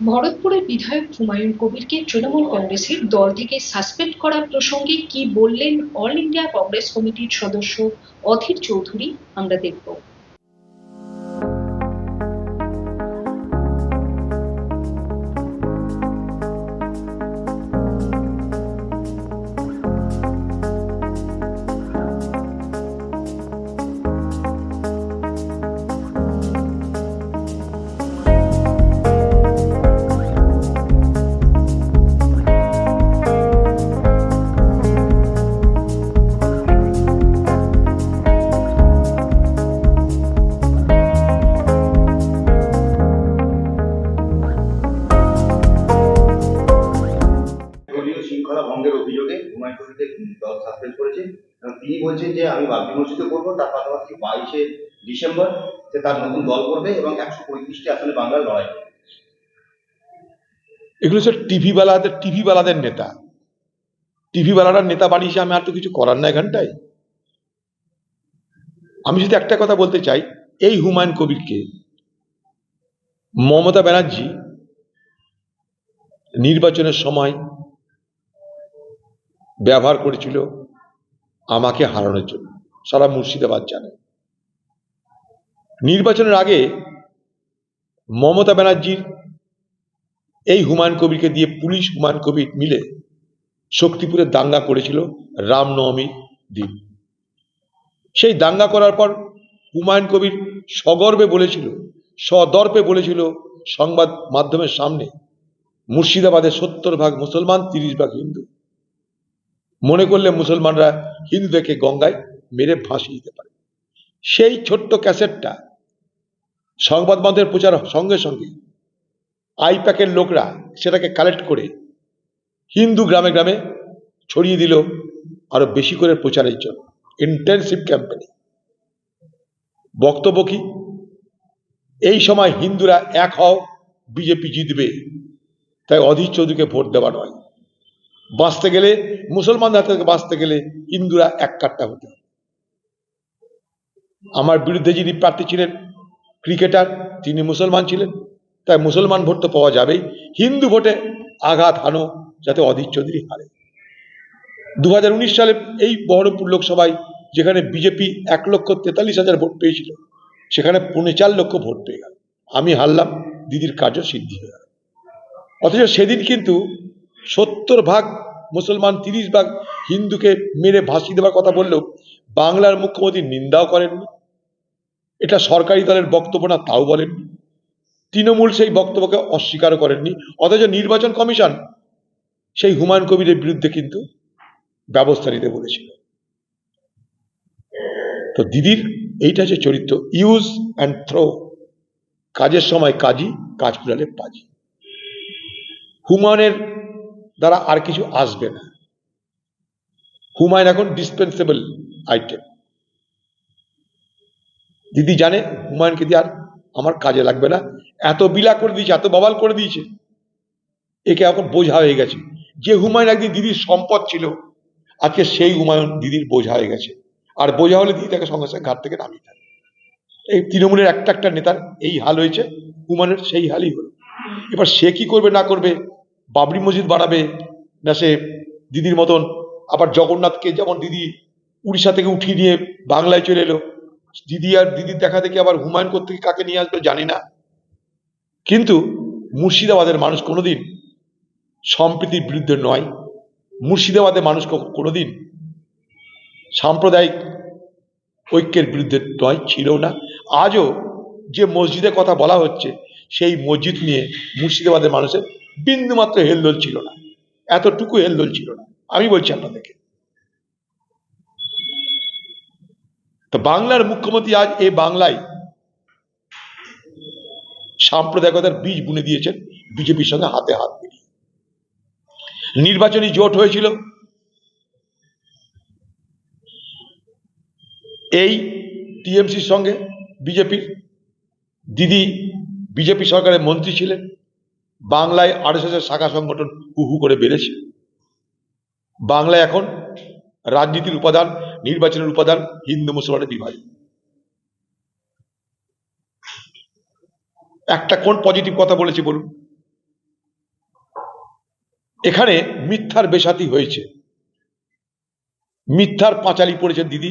ভরতপুরের বিধায়ক হুমায়ুন কবিরকে তৃণমূল কংগ্রেসের দল থেকে সাসপেন্ড করা প্রসঙ্গে কি বললেন অল ইন্ডিয়া কংগ্রেস কমিটির সদস্য অধীর চৌধুরী, আমরা দেখব। ভঙ্গের অভিযোগে হুমায়ুন দল সাসপেন্ড করেছে। তিনি বলছেন যে, আমি বাবরি মসজিদে করব তার পাশাপাশি বাইশে ডিসেম্বর সে তার নতুন দল করবে এবং একশো পঁয়ত্রিশটি আসনে বাংলার লড়াই এগুলো হচ্ছে টিভি বালাদের টিভি বালাদের নেতা টিভি বালার নেতা বানিয়েছে আমি আর তো কিছু করার না এখানটায়। আমি যদি একটা কথা বলতে চাই, এই হুমায়ুন কবিরকে মমতা ব্যানার্জি নির্বাচনের সময় ব্যবহার করেছিল আমাকে হারানোর জন্য। সারা মুর্শিদাবাদ জানে। নির্বাচনের আগে মমতা ব্যানার্জির এই হুমায়ুন কবিরকে দিয়ে পুলিশ হুমায়ুন কবির মিলে শক্তিপুরে দাঙ্গা করেছিল রামনবমী দিন। সেই দাঙ্গা করার পর হুমায়ুন কবির সগর্বে বলেছিল, সদর্পে বলেছিল সংবাদ মাধ্যমের সামনে মুর্শিদাবাদের সত্তর ভাগ মুসলমান, তিরিশ ভাগ হিন্দু। মনে করলে মুসলমানরা হিন্দুদেরকে গঙ্গায় মেরে ফাঁসি দিতে পারে। সেই ছোট্ট ক্যাসেটটা সংবাদ মাধ্যমের প্রচার সঙ্গে সঙ্গে আইপ্যাকের লোকরা সেটাকে কালেক্ট করে হিন্দু গ্রামে গ্রামে ছড়িয়ে দিল আরও বেশি করে প্রচারের জন্য। ইন্টেন্সিভ ক্যাম্পেনিং বক্তব্য কি? এই সময় হিন্দুরা এক হও, বিজেপি জিতবে। তাই অধীর চৌধুরীকে ভোট দেওয়া নয়। বাঁচতে গেলে মুসলমানদের হাত বাঁচতে গেলে হিন্দুরা এক কাট্টা হতে আমার বিরুদ্ধে যিনি প্রার্থী ছিলেন, ক্রিকেটার, তিনি মুসলমান ছিলেন। তাই মুসলমান ভোট তো পাওয়া যাবেই। হিন্দু ভোটে আঘাত হানো, যাতে অধীর চৌধুরী হারে। দু হাজার উনিশ সালে এই বহরমপুর লোকসভায়, যেখানে বিজেপি এক লক্ষ তেতাল্লিশ হাজার ভোট পেয়েছিল, সেখানে পৌনে চার লক্ষ ভোট পেয়ে গেল। আমি হারলাম, দিদির কার্য সিদ্ধি হয়ে গেল। অথচ সেদিন কিন্তু সত্তর ভাগ মুসলমান, তিরিশ ভাগ হিন্দুকে মেরে ভাসিয়ে দেওয়ার কথা বললেও বাংলার মুখ্যমন্ত্রী নিন্দাও করেননি। এটা সরকারি দলের বক্তব্য না, তাও বলেননি। তৃণমূল সেই বক্তব্যকে অস্বীকারও করেননি। অথচ নির্বাচন কমিশন সেই হুমায়ুন কবিরের বিরুদ্ধে কিন্তু ব্যবস্থা নিতে বলেছিল। তো দিদির এইটা যে চরিত্র ইউজ অ্যান্ড থ্রো কাজের সময় কাজই কাজ কুড়ালে পাজি। হুমায়ুনের দ্বারা আর কিছু আসবে না। হুমায়ুন এখন ডিসপেন্সেবল আইটেম দিদি জানে হুমায়ুনকে দিয়ে আর আমার কাজে লাগবে না। এত বিলা করে দিয়েছে, এত ববাল করে দিয়েছে। একে এখন বোঝা হয়ে গেছে। যে হুমায়ুন একদিন দিদির সম্পদ ছিল, আজকে সেই হুমায়ুন দিদির বোঝা হয়ে গেছে। আর বোঝা হলে দিদি তাকে সঙ্গে সঙ্গে ঘাট থেকে নামিয়ে দেয়। এই তৃণমূলের একটা একটা নেতার এই হাল হয়েছে, হুমায়ুনের সেই হালই হলো। এবার সে কি করবে, না করবে বাবরি মসজিদ বাড়াবে না সে দিদির মতন? আবার জগন্নাথকে যেমন দিদি উড়িষ্যা থেকে উঠিয়ে নিয়ে বাংলায় চলে এলো, দিদি আর দিদির দেখা দেখি আবার হুমায়ুন থেকে কাকে নিয়ে আসবে জানি না। কিন্তু মুর্শিদাবাদের মানুষ কোনোদিন সম্প্রীতির বিরুদ্ধে নয়। মুর্শিদাবাদের মানুষ কোনোদিন সাম্প্রদায়িক ঐক্যের বিরুদ্ধে নয় ছিল না। আজও যে মসজিদের কথা বলা হচ্ছে, সেই মসজিদ নিয়ে মুর্শিদাবাদের মানুষের বিন্দুমাত্র হেলদোল ছিল না। এতটুকু হেলদোল ছিল না। আমি বলছি আপনাদেরকে। তো বাংলার মুখ্যমন্ত্রী আজ এ বাংলায় সাম্প্রদায়িকতার বীজ বুনে দিয়েছেন, বিজেপির সঙ্গে হাতে হাত মিলিয়ে। নির্বাচনী জোট হয়েছিল। এই টিএমসির সঙ্গে বিজেপির দিদি, বিজেপি সরকারের মন্ত্রী ছিলেন। বাংলায় আরএসএসের শাখা সংগঠন হুহু করে বেড়েছে। বাংলা এখন রাজনীতির উপাদান, নির্বাচনের উপাদান, হিন্দু মুসলমানের বিভাজন। একটা কোন পজিটিভ কথা বলেছি বলুন? এখানে মিথ্যার বেসাতি হয়েছে। মিথ্যার পাঁচালি পড়েছেন দিদি।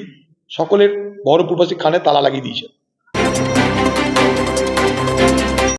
সকলের বড় প্রবাসী খানে তালা লাগিয়ে দিয়েছেন।